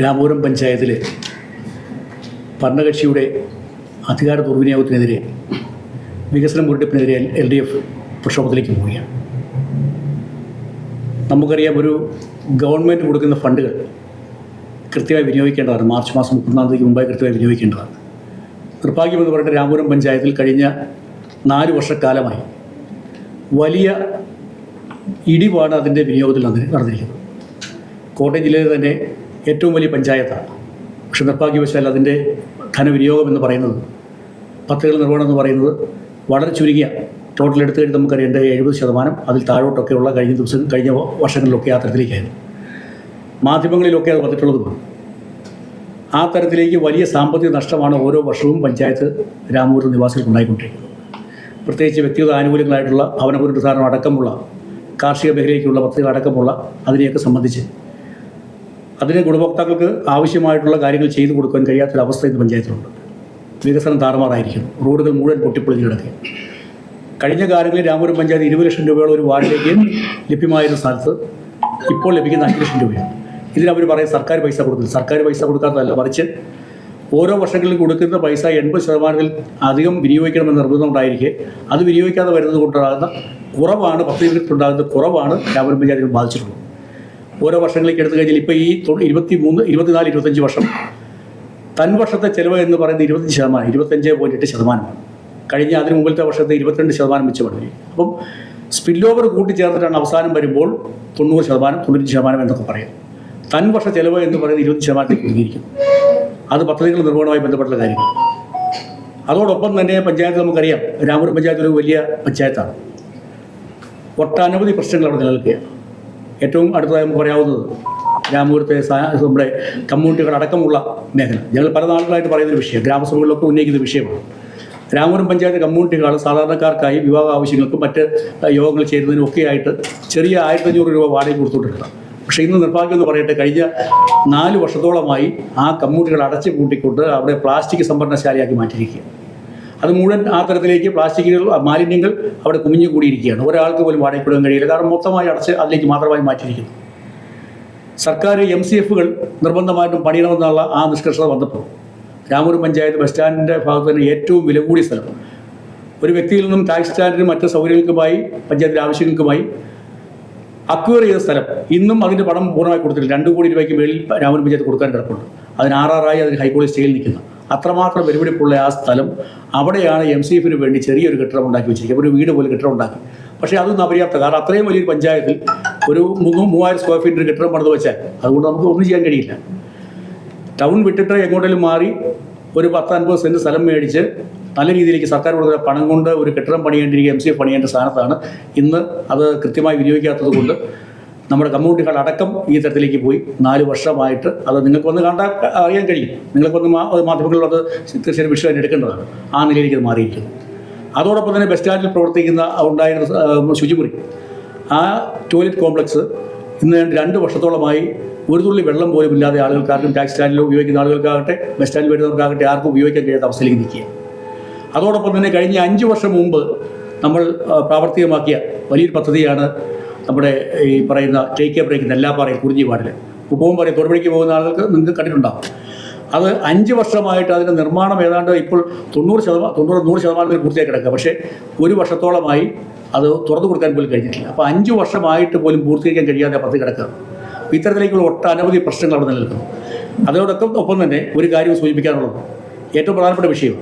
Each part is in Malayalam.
രാമപുരം പഞ്ചായത്തിലെ ഭരണകക്ഷിയുടെ അധികാര ദുർവിനിയോഗത്തിനെതിരെ വികസന മുരടിപ്പിനെതിരെ എൽ ഡി എഫ് പ്രക്ഷോഭത്തിലേക്ക് പോവുകയാണ്. നമുക്കറിയാം ഒരു ഗവൺമെന്റ് കൊടുക്കുന്ന ഫണ്ടുകൾ കൃത്യമായി വിനിയോഗിക്കേണ്ടതാണ്. മാർച്ച് മാസം മുപ്പത്തൊന്നാം തീയതിക്ക് മുമ്പായി കൃത്യമായി വിനിയോഗിക്കേണ്ടതാണ്. നിർഭാഗ്യമെന്ന് പറഞ്ഞിട്ട് രാമപുരം പഞ്ചായത്തിൽ കഴിഞ്ഞ നാല് വർഷക്കാലമായി വലിയ ഇടിവാണ് അതിന്റെ വിനിയോഗത്തിൽ നടന്നി- നടന്നിരിക്കുന്നത്. കോട്ടയം ജില്ലയിൽ തന്നെ ഏറ്റവും വലിയ പഞ്ചായത്താണ്. പക്ഷെ നിർഭാഗ്യവശാൽ അതിന്റെ ധനവിനിയോഗം എന്ന് പറയുന്നത് പദ്ധതികൾ നിർവഹണം എന്ന് പറയുന്നത് വളരെ ചുരുങ്ങിയ ടോട്ടൽ എടുത്തു കഴിഞ്ഞ് നമുക്കറിയേണ്ട എഴുപത് ശതമാനം അതിൽ താഴോട്ടൊക്കെയുള്ള കഴിഞ്ഞ ദിവസം കഴിഞ്ഞ വർഷങ്ങളിലൊക്കെ ആ തരത്തിലേക്കായിരുന്നു. മാധ്യമങ്ങളിലൊക്കെ അത് വന്നിട്ടുള്ളതുമാണ് ആ തരത്തിലേക്ക് വലിയ സാമ്പത്തിക നഷ്ടമാണ് ഓരോ വർഷവും പഞ്ചായത്ത് രാമപുരം നിവാസികൾക്ക് ഉണ്ടായിക്കൊണ്ടിരിക്കുന്നത്. പ്രത്യേകിച്ച് വ്യക്തിഗത ആനുകൂല്യങ്ങളായിട്ടുള്ള ഭവന പുനരുദ്ധാരണം അടക്കമുള്ള കാർഷിക മേഖലയ്ക്കുള്ള പദ്ധതികൾ അടക്കമുള്ള അതിനെയൊക്കെ സംബന്ധിച്ച് അതിന് ഗുണഭോക്താക്കൾക്ക് ആവശ്യമായിട്ടുള്ള കാര്യങ്ങൾ ചെയ്തു കൊടുക്കാൻ കഴിയാത്തൊരവസ്ഥ ഇന്ന് പഞ്ചായത്തിലുണ്ട്. വികസനം താറുമാറായിരിക്കുന്നു റോഡുകൾ മുഴുവൻ പൊട്ടിപ്പൊളിഞ്ഞ് കിടക്കുക കഴിഞ്ഞ കാലങ്ങളിൽ രാമപുരം പഞ്ചായത്ത് ഇരുപത് ലക്ഷം രൂപയുള്ള ഒരു വാർഡിലേക്ക് ലഭ്യമായിരുന്ന സ്ഥലത്ത് ഇപ്പോൾ ലഭിക്കുന്ന അഞ്ച് ലക്ഷം രൂപയാണ്. ഇതിനവർ പറയും സർക്കാർ പൈസ കൊടുക്കുന്നു. സർക്കാർ പൈസ കൊടുക്കാത്തതല്ല മറിച്ച് ഓരോ വർഷങ്ങളിലും കൊടുക്കുന്ന പൈസ എൺപത് ശതമാനത്തിൽ അധികം വിനിയോഗിക്കണമെന്ന് നിർബന്ധം ഉണ്ടായിരിക്കെ. അത് വിനിയോഗിക്കാതെ വരുന്നത് കൊണ്ടുണ്ടാകുന്ന കുറവാണ് പദ്ധതികൾക്കുണ്ടാകുന്ന കുറവാണ് രാമപുരം പഞ്ചായത്തിനെ ബാധിച്ചിട്ടുള്ളത്. ഓരോ വർഷങ്ങളിലേക്ക് എടുത്തു കഴിഞ്ഞാൽ ഇപ്പോൾ ഈ ഇരുപത്തി മൂന്ന് ഇരുപത്തിനാല് ഇരുപത്തഞ്ച് വർഷം തൻ വർഷത്തെ ചെലവ് എന്ന് പറയുന്നത് ഇരുപത്തഞ്ച് ശതമാനം ഇരുപത്തഞ്ച് പോയിന്റ് എട്ട് ശതമാനമാണ്. കഴിഞ്ഞ അതിന് മുമ്പിലത്തെ വർഷത്തെ ഇരുപത്തിരണ്ട് ശതമാനം വെച്ച് അപ്പം സ്പിൽ ഓവർ കൂട്ടിച്ചേർത്തിട്ടാണ് അവസാനം വരുമ്പോൾ തൊണ്ണൂറ് ശതമാനം തൊണ്ണൂറ്റി ശതമാനം എന്നൊക്കെ പറയാം തൻ വർഷ ചെലവ് എന്ന് പറയുന്നത് ഇരുപത് ശതമാനത്തിൽ കുടുങ്ങിയിരിക്കുന്നു അത് പദ്ധതികൾ നിർവഹണവുമായി ബന്ധപ്പെട്ടുള്ള കാര്യങ്ങൾ അതോടൊപ്പം തന്നെ പഞ്ചായത്ത് നമുക്കറിയാം രാമൂർ പഞ്ചായത്ത് ഒരു വലിയ പഞ്ചായത്താണ്. ഒട്ടനവധി പ്രശ്നങ്ങൾ അവിടെ നിലനിൽക്കുകയാണ്. ഏറ്റവും അടുത്തതായി നമുക്ക് പറയാവുന്നത് രാമപുരത്തെ നമ്മുടെ കമ്മ്യൂണിറ്റികൾ അടക്കമുള്ള മേഖല. ഞങ്ങൾ പല നാളുകളായിട്ട് പറയുന്നൊരു വിഷയം ഗ്രാമസഭകളിലൊക്കെ ഉന്നയിക്കുന്ന വിഷയമാണ്. രാമപുരം പഞ്ചായത്ത് കമ്മ്യൂണിറ്റികൾ സാധാരണക്കാർക്കായി വിവാഹ ആവശ്യങ്ങൾക്കും മറ്റ് യോഗങ്ങൾ ചേരുന്നതിനും ഒക്കെ ആയിട്ട് ചെറിയ ആയിരത്തഞ്ഞൂറ് രൂപ വാടക കൊടുത്തുകൊണ്ടിരുന്നത് പക്ഷേ ഇന്ന് നിർഭാഗ്യം എന്ന് പറയട്ടെ കഴിഞ്ഞ നാല് വർഷത്തോളമായി ആ കമ്മ്യൂണിറ്റികൾ അടച്ചു പൂട്ടിക്കൊണ്ട് അവിടെ പ്ലാസ്റ്റിക് സംഭരണശാലയാക്കി മാറ്റിയിരിക്കുകയാണ്. അത് മുഴുവൻ ആ തരത്തിലേക്ക് പ്ലാസ്റ്റിക്കുകൾ മാലിന്യങ്ങൾ അവിടെ കുമിഞ്ഞു കൂടിയിരിക്കുകയാണ്. ഒരാൾക്ക് പോലും വാടകയ്ക്ക് കഴിയില്ല. കാരണം മൊത്തമായി അടച്ച് അതിലേക്ക് മാത്രമായി മാറ്റിയിരിക്കുന്നു. സർക്കാർ എം സി എഫുകൾ നിർബന്ധമായിട്ടും പണിയണമെന്നുള്ള ആ നിഷ്കർഷത വന്നപ്പോൾ രാമൂർ പഞ്ചായത്ത് ബസ് സ്റ്റാൻഡിന്റെ ഭാഗത്ത് തന്നെ ഏറ്റവും വില കൂടിയ സ്ഥലം. ഒരു വ്യക്തിയിൽ നിന്നും ടാക്സ് സ്റ്റാൻഡിനും മറ്റ് സൗകര്യങ്ങൾക്കുമായി പഞ്ചായത്തിന്റെ ആവശ്യങ്ങൾക്കുമായി അക്വയർ ചെയ്ത സ്ഥലം ഇന്നും അതിന്റെ പണം പൂർണമായി കൊടുത്തിട്ടില്ല. രണ്ട് കോടി രൂപയ്ക്ക് മേളിൽ രാമൂർ പഞ്ചായത്ത് കൊടുക്കാൻ കിടപ്പുണ്ട്. അതിന് ആറാറായി അതിന് ഹൈക്കോടതി സ്റ്റേയിൽ നിൽക്കുന്നു. അത്രമാത്രം വെല്ലുവിളിപ്പുള്ള ആ സ്ഥലം അവിടെയാണ് എം സി എഫിന് വേണ്ടി ചെറിയൊരു കെട്ടിടം ഉണ്ടാക്കി വെച്ചിരിക്കുക ഒരു വീട് പോലെ കെട്ടിടം ഉണ്ടാക്കി. പക്ഷേ അതൊന്നും അപര്യാപ്ത കാരണം അത്രയും വലിയൊരു പഞ്ചായത്തിൽ ഒരു മൂവായിരം സ്ക്വയർ ഫീറ്റ് കെട്ടിടം പണിത് വെച്ചാൽ അതുകൊണ്ട് നമുക്ക് ഒന്നും ചെയ്യാൻ കഴിയില്ല. ടൗൺ വിട്ടിട്ട് എങ്ങോട്ടെങ്കിലും മാറി ഒരു പത്ത് അൻപത് സെന്റ് സ്ഥലം മേടിച്ച് നല്ല രീതിയിലേക്ക് സർക്കാർ കൊടുക്കുന്ന പണം കൊണ്ട് ഒരു കെട്ടിടം പണിയേണ്ടിരിക്കുക എം സി എഫ് പണിയേണ്ട സ്ഥാനത്താണ്. ഇന്ന് അത് കൃത്യമായി വിനിയോഗിക്കാത്തത് കൊണ്ട് നമ്മുടെ കമ്മ്യൂണിറ്റികൾ അടക്കം ഈ തരത്തിലേക്ക് പോയി. നാല് വർഷമായിട്ട് അത് നിങ്ങൾക്കൊന്ന് കണ്ടാൽ അറിയാൻ കഴിയും. നിങ്ങൾക്കൊന്ന് മാധ്യമങ്ങളിലത് തീർച്ചയായും വിഷയം എടുക്കേണ്ടതാണ്. ആ നിലയിലേക്ക് അത് മാറിയിരിക്കുന്നു അതോടൊപ്പം തന്നെ ബസ് സ്റ്റാൻഡിൽ പ്രവർത്തിക്കുന്ന ഉണ്ടായിരുന്ന ശുചിമുറി. ആ ടോയ്ലറ്റ് കോംപ്ലക്സ് ഇന്ന് രണ്ട് വർഷത്തോളമായി ഒരു തുള്ളി വെള്ളം പോലും ഇല്ലാതെ ആളുകൾക്കാർക്കും ടാക്സി സ്റ്റാൻഡിൽ ഉപയോഗിക്കുന്ന ആളുകൾക്കാകട്ടെ ബസ് സ്റ്റാൻഡിൽ വരുന്നവർക്കാകട്ടെ ആർക്കും ഉപയോഗിക്കാൻ കഴിയാത്ത അവസ്ഥയിലേക്ക് നിൽക്കുക. അതോടൊപ്പം തന്നെ കഴിഞ്ഞ അഞ്ച് വർഷം മുമ്പ് നമ്മൾ പ്രാവർത്തികമാക്കിയ വലിയൊരു പദ്ധതിയാണ് നമ്മുടെ ഈ പറയുന്ന ടേക്ക് എ ബ്രേക്ക് നെല്ലാപ്പാറയിൽ കുറിഞ്ഞി വാർഡിൽ ഉപ്പവും പറയും തൊടുപുഴയ്ക്ക് പോകുന്ന ആളുകൾക്ക് നിങ്ങൾക്ക് കണ്ടിട്ടുണ്ടാവും. അത് അഞ്ച് വർഷമായിട്ട് അതിന്റെ നിർമ്മാണം ഏതാണ്ട് ഇപ്പോൾ തൊണ്ണൂറ് ശതമാനം തൊണ്ണൂറ് നൂറ് ശതമാനത്തിൽ പൂർത്തിയായി കിടക്കുക. പക്ഷേ ഒരു വർഷത്തോളമായി അത് തുറന്നു കൊടുക്കാൻ പോലും കഴിഞ്ഞിട്ടില്ല. അപ്പോൾ അഞ്ച് വർഷമായിട്ട് പോലും പൂർത്തീകരിക്കാൻ കഴിയാതെ പദ്ധതി കിടക്കുക. ഇത്തരത്തിലേക്കുള്ള ഒട്ടനവധി പ്രശ്നങ്ങൾ അവിടെ നിലനിൽക്കുന്നു. അതോടൊപ്പം ഒപ്പം തന്നെ ഒരു കാര്യം സൂചിപ്പിക്കാനുള്ളത്. ഏറ്റവും പ്രധാനപ്പെട്ട വിഷയം.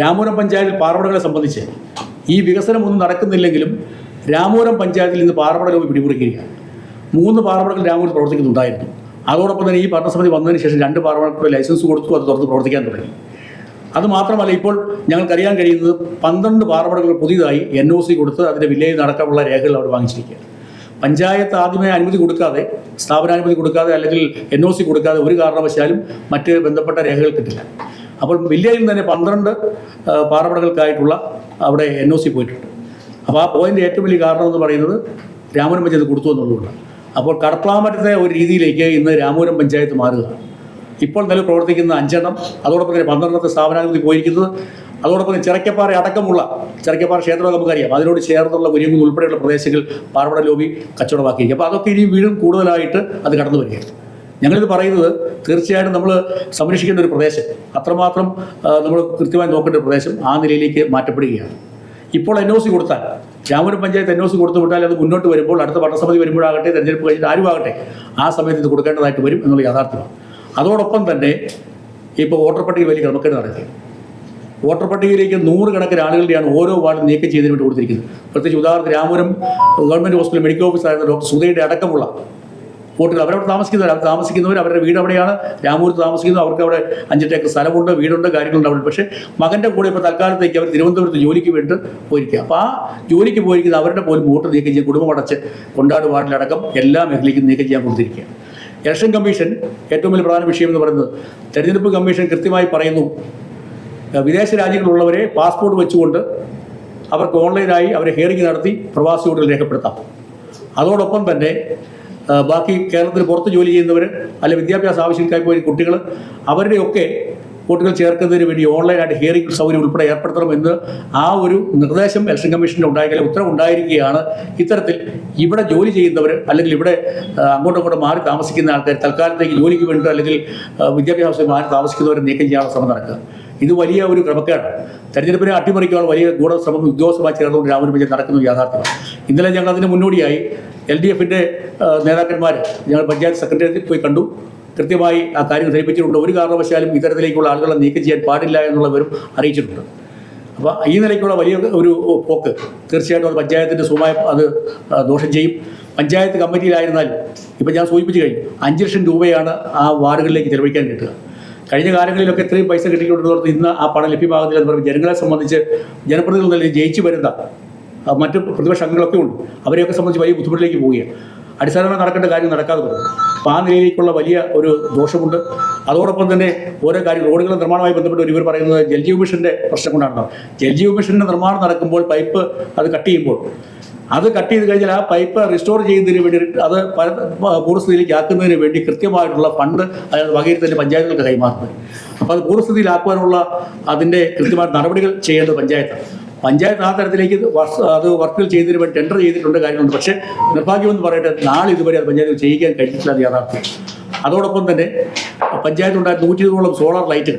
രാമപുരം പഞ്ചായത്തിൽ പാർവടകളെ സംബന്ധിച്ച് ഈ വികസനം ഒന്നും നടക്കുന്നില്ലെങ്കിലും രാമപുരം പഞ്ചായത്തിൽ ഇന്ന് പാറമട പിടിമുറുക്കിയിരിക്കുകയാണ്. മൂന്ന് പാറമടകൾ രാമപുരത്ത് പ്രവർത്തിക്കുന്നുണ്ടായിരുന്നു. അതോടൊപ്പം തന്നെ ഈ ഭരണസമിതി വന്നതിന് ശേഷം രണ്ട് പാറമടക്ക് ലൈസൻസ് കൊടുത്തു അത് തുറന്ന് പ്രവർത്തിക്കാൻ തുടങ്ങി. അത് മാത്രമല്ല ഇപ്പോൾ ഞങ്ങൾക്കറിയാൻ കഴിയുന്നത് പന്ത്രണ്ട് പാറമടകൾ പുതിയതായി എൻ ഒ സി കൊടുത്ത് അതിന്റെ വില്ലേജ് നടക്കാനുള്ള രേഖകൾ അവർ വാങ്ങിച്ചിരിക്കുകയാണ്. പഞ്ചായത്ത് ആദ്യമേ അനുമതി കൊടുക്കാതെ സ്ഥാപനാനുമതി കൊടുക്കാതെ അല്ലെങ്കിൽ എൻ ഒ സി കൊടുക്കാതെ ഒരു കാരണവശാലും മറ്റ് ബന്ധപ്പെട്ട രേഖകൾ കിട്ടില്ല. അപ്പോൾ വില്ലേജിൽ തന്നെ പന്ത്രണ്ട് ആ, പാറമടകൾക്കായിട്ടുള്ള അവിടെ എൻ ഒ സി പോയിട്ടുണ്ട്. അപ്പോൾ ആ പോയിന്റ് ഏറ്റവും വലിയ കാരണം എന്ന് പറയുന്നത് രാമപുരം പഞ്ചായത്ത് കൊടുത്തു എന്നുള്ളതാണ് അപ്പോൾ കടപ്ലാമറ്റത്തെ ഒരു രീതിയിലേക്ക് ഇന്ന് രാമപുരം പഞ്ചായത്ത് മാറുക. ഇപ്പോൾ നിലവിൽ പ്രവർത്തിക്കുന്ന അഞ്ചെണ്ണം അതോടൊപ്പം തന്നെ പന്ത്രണ്ടത്തെ സ്ഥാപനാനുമതി പോയിരിക്കുന്നത്. അതോടൊപ്പം തന്നെ ചിറക്കപ്പാറ അടക്കമുള്ള ചിറക്കപ്പാറ ക്ഷേത്രമൊക്കെ നമുക്കറിയാം. അതിനോട് ചേർന്നുള്ള ഒരു ഉൾപ്പെടെയുള്ള പ്രദേശങ്ങൾ പാർവട ലോബി കച്ചവടമാക്കിയിരിക്കും. അപ്പോൾ അതൊക്കെ ഇനി വീണ്ടും കൂടുതലായിട്ട് അത് കടന്നു വരികയാണ്. ഞങ്ങളിത് പറയുന്നത് തീർച്ചയായിട്ടും നമ്മൾ സംരക്ഷിക്കേണ്ട ഒരു പ്രദേശം. അത്രമാത്രം നമ്മൾ കൃത്യമായി നോക്കേണ്ട ഒരു പ്രദേശം ആ നിലയിലേക്ക് മാറ്റപ്പെടുകയാണ്. ഇപ്പോൾ എൻ ഒ സി കൊടുത്താൽ Ramooram panchayat N O C കൊടുത്തു വിട്ടാൽ അത് മുന്നോട്ട് വരുമ്പോൾ അടുത്ത ഭരണസമിതി വരുമ്പോഴാകട്ടെ തെരഞ്ഞെടുപ്പ് കഴിഞ്ഞിട്ട് ആരുമാകട്ടെ ആ സമയത്ത് ഇത് കൊടുക്കേണ്ടതായിട്ട് വരും എന്നുള്ള യാഥാർത്ഥ്യമാണ്. അതോടൊപ്പം തന്നെ ഇപ്പോൾ വോട്ടർ പട്ടിക വലിയ ക്രമക്കേട് നടത്തി. വോട്ടർ പട്ടികയിലേക്ക് നൂറുകണക്കിന് ആളുകളുടെയാണ് ഓരോ വാർഡും നീക്കം ചെയ്തതിന് വേണ്ടി കൊടുത്തിരിക്കുന്നത്. പ്രത്യേകിച്ച് ഉദാഹരണത്തിന് രാമപുരം ഗവൺമെന്റ് ഹോസ്പിറ്റൽ മെഡിക്കൽ ഓഫീസറായിരുന്ന ഡോക്ടർ സുധയുടെ അടക്കമുള്ള വോട്ടുകൾ. അവരവിടെ താമസിക്കുന്നവർ അവർ താമസിക്കുന്നവർ അവരുടെ വീട് അവിടെയാണ്. രാമൂരത്ത് താമസിക്കുന്നു. അവർക്ക് അവിടെ അഞ്ചെട്ട് സ്ഥലമുണ്ട് വീടുണ്ട് കാര്യങ്ങളുണ്ട് അവിടെ. പക്ഷേ മകന്റെ കൂടെ ഇപ്പോൾ തൽക്കാലത്തേക്ക് അവർ തിരുവനന്തപുരത്ത് ജോലിക്ക് വേണ്ടി പോയിരിക്കുക. അപ്പോൾ ആ ജോലിക്ക് പോയിരിക്കുന്ന അവരുടെ പോലും വോട്ട് നീക്കം ചെയ്യാൻ കുടുംബമടച്ച് കൊണ്ടാട് വാർഡിലടക്കം എല്ലാ മേഖലയ്ക്കും നീക്കം ചെയ്യാൻ കൊടുത്തിരിക്കുകയാണ്. ഇലക്ഷൻ കമ്മീഷൻ ഏറ്റവും വലിയ പ്രധാന വിഷയം എന്ന് പറയുന്നത് തെരഞ്ഞെടുപ്പ് കമ്മീഷൻ കൃത്യമായി പറയുന്നു വിദേശ രാജ്യങ്ങളിലുള്ളവരെ പാസ്പോർട്ട് വെച്ചുകൊണ്ട് അവർക്ക് ഓൺലൈനായി അവരെ ഹിയറിംഗ് നടത്തി പ്രവാസി വോട്ടുകൾ രേഖപ്പെടുത്താം. അതോടൊപ്പം തന്നെ ബാക്കി കേരളത്തിന് പുറത്ത് ജോലി ചെയ്യുന്നവർ അല്ലെ വിദ്യാഭ്യാസ ആവശ്യങ്ങൾക്കായി പോയി കുട്ടികൾ അവരുടെയൊക്കെ വോട്ടുകൾ ചേർക്കുന്നതിന് വേണ്ടി ഓൺലൈനായിട്ട് ഹിയറിംഗ് സൗകര്യം ഉൾപ്പെടെ ഏർപ്പെടുത്തണമെന്ന് ആ ഒരു നിർദ്ദേശം ഇലക്ഷൻ കമ്മീഷന്റെ ഉണ്ടായെങ്കിൽ ഉത്തരവ് ഉണ്ടായിരിക്കുകയാണ്. ഇത്തരത്തിൽ ഇവിടെ ജോലി ചെയ്യുന്നവർ അല്ലെങ്കിൽ ഇവിടെ അങ്ങോട്ടും ഇങ്ങോട്ടും മാറി താമസിക്കുന്ന ആൾക്കാർ തൽക്കാലത്തേക്ക് ജോലിക്ക് വേണ്ടി അല്ലെങ്കിൽ വിദ്യാഭ്യാസം മാറി താമസിക്കുന്നവരെ നീക്കം ചെയ്യാനുള്ള ശ്രമം നടക്കുക. ഇത് വലിയ ഒരു ക്രമക്കേട് തെരഞ്ഞെടുപ്പിനെ അട്ടിമറിക്കാനുള്ള വലിയ ഗൂഢശ്രമം ഉദ്യോഗസ്ഥമായി ചേർന്നുകൊണ്ട് പഞ്ചായത്ത് നടക്കുന്നു യാഥാർത്ഥ്യം ഇന്നലെ ഞങ്ങൾ അതിന് മുന്നോടിയായി എൽ ഡി എഫിന്റെ നേതാക്കന്മാർ ഞങ്ങൾ പഞ്ചായത്ത് സെക്രട്ടേറിയറ്റിൽ പോയി കണ്ടു. കൃത്യമായി ആ കാര്യം ധരിപ്പിച്ചിട്ടുണ്ട് ഒരു കാരണവശാലും ഇത്തരത്തിലേക്കുള്ള ആളുകളെ നീക്കം ചെയ്യാൻ പാടില്ല എന്നുള്ളവരും അറിയിച്ചിട്ടുണ്ട്. അപ്പോൾ ഈ നിലയ്ക്കുള്ള വലിയ ഒരു പോക്ക് തീർച്ചയായിട്ടും അത് പഞ്ചായത്തിന്റെ സുമായം അത് ദോഷം ചെയ്യും. പഞ്ചായത്ത് കമ്മിറ്റിയിലായിരുന്നാലും ഇപ്പം ഞാൻ സൂചിപ്പിച്ചു കഴിഞ്ഞു അഞ്ച് ലക്ഷം രൂപയാണ് ആ വാർഡുകളിലേക്ക് ചെലവഴിക്കാൻ കിട്ടുക. കഴിഞ്ഞ കാലങ്ങളിലൊക്കെ ഇത്രയും പൈസ കിട്ടിയിട്ടുള്ളവർക്ക് ഇന്ന് ആ പണം ലഭ്യമാകുന്നില്ല എന്ന് പറയുമ്പോൾ ജനങ്ങളെ സംബന്ധിച്ച് ജനപ്രതിനിധികൾ ജയിച്ചു വരുന്ന മറ്റ് പ്രതിപക്ഷ അംഗങ്ങളൊക്കെ ഉണ്ട്. അവരെയൊക്കെ സംബന്ധിച്ച് വലിയ ബുദ്ധിമുട്ടിലേക്ക് പോവുകയാണ്. അടിസ്ഥാനമായി നടക്കേണ്ട കാര്യം നടക്കാതെ വരും അപ്പോൾ ആ നിലയിലേക്കുള്ള വലിയ ഒരു ദോഷമുണ്ട്. അതോടൊപ്പം തന്നെ ഓരോ കാര്യം റോഡുകളുടെ നിർമ്മാണവുമായി ബന്ധപ്പെട്ട് ഇവർ പറയുന്നത് ജൽജീവ് മിഷന്റെ പ്രശ്നം കൊണ്ടാണ്. ജൽജീവ് മിഷന്റെ നിർമ്മാണം നടക്കുമ്പോൾ പൈപ്പ് അത് കട്ട് ചെയ്യുമ്പോൾ. അത് കട്ട് ചെയ്ത് കഴിഞ്ഞാൽ ആ പൈപ്പ് റിസ്റ്റോർ ചെയ്യുന്നതിന് വേണ്ടി അത് പൂർവസ്ഥിതിയിലേക്ക് ആക്കുന്നതിന് വേണ്ടി കൃത്യമായിട്ടുള്ള ഫണ്ട് അതായത് വകയിരുത്തലിന്റെ പഞ്ചായത്തുകൾക്ക് കൈമാറുന്നത്. അപ്പോൾ അത് പൂർവസ്ഥിതിയിലാക്കുവാനുള്ള അതിന്റെ കൃത്യമായ നടപടികൾ ചെയ്യേണ്ടത് പഞ്ചായത്താണ്. പഞ്ചായത്ത് ആ തരത്തിലേക്ക് അത് വർക്കുകൾ ചെയ്തതിന് വേണ്ടി ടെൻഡർ ചെയ്തിട്ടുണ്ട് കാര്യങ്ങളുണ്ട്. പക്ഷേ നിർഭാഗ്യമെന്ന് പറയട്ടെ നാളെ ഇതുവരെ അത് പഞ്ചായത്ത് ചെയ്യിക്കാൻ കഴിഞ്ഞിട്ടില്ല അത് യാഥാർത്ഥ്യം. അതോടൊപ്പം തന്നെ പഞ്ചായത്തുണ്ടായ നൂറ്റി ഇരുപതോളം സോളാർ ലൈറ്റ്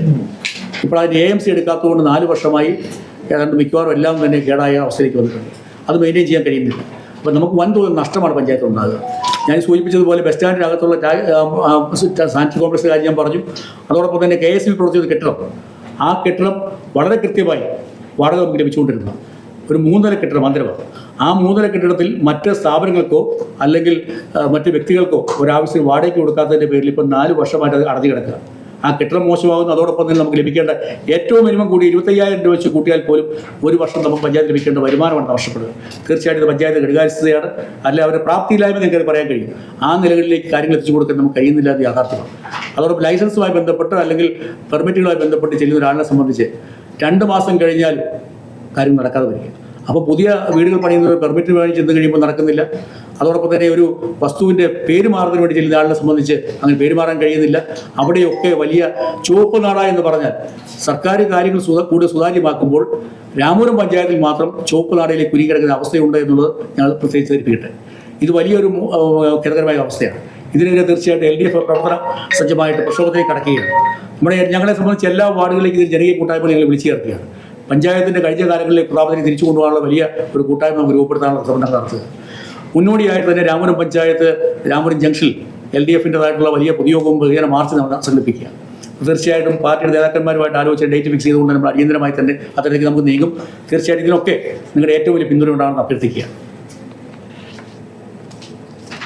ഇപ്പോൾ അതിന് എ എം സി എടുക്കാത്തതുകൊണ്ട് നാല് വർഷമായി ഏതാണ്ട് മിക്കവാറും എല്ലാം തന്നെ കേടായ അവസ്ഥയിലേക്ക് വന്നിട്ടുണ്ട്. അത് മെയിന്റെയിൻ ചെയ്യാൻ കഴിയുന്നില്ല. അപ്പോൾ നമുക്ക് വൻതോതിൽ നഷ്ടമാണ് പഞ്ചായത്ത് ഉണ്ടാകുക. ഞാൻ സൂചിപ്പിച്ചതുപോലെ ബസ് അകത്തുള്ള സാനിറ്ററി കോംപ്ലക്സ് കാര്യം ഞാൻ പറഞ്ഞു. അതോടൊപ്പം തന്നെ കെ എസ് ബി പ്രവർത്തിക്കുന്ന കെട്ടിടം. ആ കെട്ടിടം വളരെ കൃത്യമായി വാടക നമുക്ക് ഒരു മൂന്നര കെട്ടിടം മന്ദിരമാണ്. ആ മൂന്നര കെട്ടിടത്തിൽ മറ്റ് സ്ഥാപനങ്ങൾക്കോ അല്ലെങ്കിൽ മറ്റ് വ്യക്തികൾക്കോ ഒരാവശ്യം വാടകയ്ക്ക് കൊടുക്കാത്തതിന്റെ പേരിൽ ഇപ്പം നാല് വർഷമായിട്ട് അടഞ്ഞു കിടക്കുക ആ കെട്ടിടം മോശമാകുന്നു. അതോടൊപ്പം തന്നെ നമുക്ക് ലഭിക്കേണ്ട ഏറ്റവും മിനിമം കൂടി ഇരുപത്തയ്യായിരം രൂപ വെച്ച് കൂട്ടിയാൽ പോലും ഒരു വർഷം നമുക്ക് പഞ്ചായത്ത് ലഭിക്കേണ്ട വരുമാനമാണ് നഷ്ടപ്പെടുക. തീർച്ചയായിട്ടും ഇത് പഞ്ചായത്ത് ഘടികാരസ്ഥതയാണ് അല്ല അവരുടെ പ്രാപ്തിയില്ലായ്മ നിങ്ങൾക്ക് പറയാൻ കഴിയും. ആ നിലകളിലേക്ക് കാര്യങ്ങൾ എത്തിച്ചു കൊടുക്കാൻ നമുക്ക് കഴിയുന്നില്ല എന്ന് യാഥാർത്ഥ്യമാണ്. അതോടൊപ്പം ലൈസൻസുമായി ബന്ധപ്പെട്ട് അല്ലെങ്കിൽ പെർമിറ്റുകളുമായി ബന്ധപ്പെട്ട് ചെല്ലുന്ന ഒരാളിനെ സംബന്ധിച്ച് രണ്ട് മാസം കഴിഞ്ഞാൽ കാര്യം നടക്കാതെ വരിക. അപ്പോൾ പുതിയ വീടുകൾ പണിയുന്നവർ പെർമിറ്റ് വാങ്ങി ചെന്ന് കഴിയുമ്പോൾ നടക്കുന്നില്ല. അതോടൊപ്പം തന്നെ ഒരു വസ്തുവിന്റെ പേര് മാറുന്നതിന് വേണ്ടി ചെല്ലുന്ന ആളിനെ സംബന്ധിച്ച് അങ്ങനെ പേര് മാറാൻ കഴിയുന്നില്ല. അവിടെയൊക്കെ വലിയ ചുവപ്പ് നാട എന്ന് പറഞ്ഞാൽ സർക്കാർ കാര്യങ്ങൾ കൂടുതൽ സുതാര്യമാക്കുമ്പോൾ രാമപുരം പഞ്ചായത്തിൽ മാത്രം ചുവപ്പ് നാടയിലേക്ക് കുരുങ്ങിക്കിടക്കുന്ന അവസ്ഥയുണ്ട് എന്നുള്ളത് ഞങ്ങൾ പ്രത്യേകിച്ച് ധരിപ്പിക്കട്ടെ. ഇത് വലിയൊരു ഖേദകരമായ അവസ്ഥയാണ്. ഇതിനെതിരെ തീർച്ചയായിട്ടും എൽ ഡി എഫ് പ്രവർത്തന സജ്ജമായിട്ട് പ്രക്ഷോഭത്തിലേക്ക് കടക്കുകയാണ്. നമ്മുടെ ഞങ്ങളെ സംബന്ധിച്ച് എല്ലാ വാർഡുകളിലേക്ക് ഇതിൽ ജനകീയ കൂട്ടായ്മ ഞങ്ങൾ വിളിച്ചു ചേർക്കുകയാണ്. പഞ്ചായത്തിന്റെ കഴിഞ്ഞ കാലങ്ങളിലെ പ്രാബല്യം തിരിച്ചു കൊണ്ടുപോകാനുള്ള വലിയ ഒരു കൂട്ടായ്മ നമുക്ക് രൂപപ്പെടുത്താനുള്ള ശ്രമം നടത്തുക മുന്നോടിയായിട്ട് തന്നെ രാമപുരം പഞ്ചായത്ത് രാമപുരം ജംഗ്ഷനിൽ എൽ ഡി എഫിന്റെതായിട്ടുള്ള വലിയ പൊതുയോഗവും ബഹുജന മാർച്ച് നമ്മൾ സംഘടിപ്പിക്കുക തീർച്ചയായിട്ടും പാർട്ടിയുടെ നേതാക്കന്മാരുമായിട്ട് ആലോചിച്ച് ഡേറ്റ് ഫിക്സ് ചെയ്തുകൊണ്ട് നമ്മൾ അടിയന്തരമായി തന്നെ അത്തരത്തിലേക്ക് നമുക്ക് നീങ്ങും. തീർച്ചയായിട്ടും ഇതിനൊക്കെ നിങ്ങളുടെ ഏറ്റവും വലിയ പിന്തുണ ഉണ്ടാകുന്ന അഭ്യർത്ഥിക്കുക